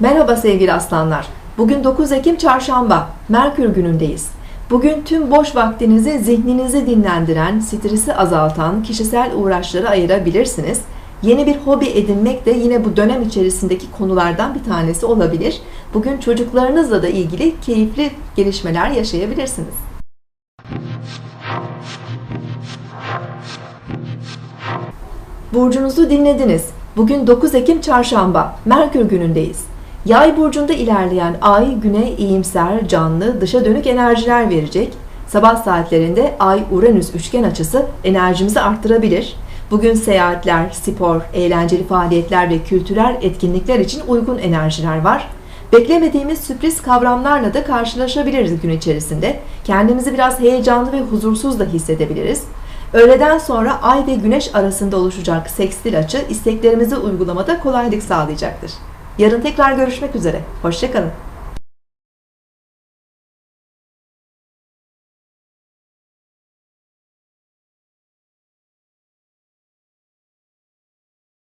Merhaba sevgili aslanlar. Bugün 9 Ekim Çarşamba, Merkür günündeyiz. Bugün tüm boş vaktinizi zihninizi dinlendiren, stresi azaltan kişisel uğraşlara ayırabilirsiniz. Yeni bir hobi edinmek de yine bu dönem içerisindeki konulardan bir tanesi olabilir. Bugün çocuklarınızla da ilgili keyifli gelişmeler yaşayabilirsiniz. Burcunuzu dinlediniz. Bugün 9 Ekim Çarşamba, Merkür günündeyiz. Yay burcunda ilerleyen ay güne iyimser, canlı, dışa dönük enerjiler verecek. Sabah saatlerinde ay-Uranüs üçgen açısı enerjimizi arttırabilir. Bugün seyahatler, spor, eğlenceli faaliyetler ve kültürel etkinlikler için uygun enerjiler var. Beklemediğimiz sürpriz kavramlarla da karşılaşabiliriz gün içerisinde. Kendimizi biraz heyecanlı ve huzursuz da hissedebiliriz. Öğleden sonra ay ve güneş arasında oluşacak sekstil açı isteklerimizi uygulamada kolaylık sağlayacaktır. Yarın tekrar görüşmek üzere. Hoşçakalın.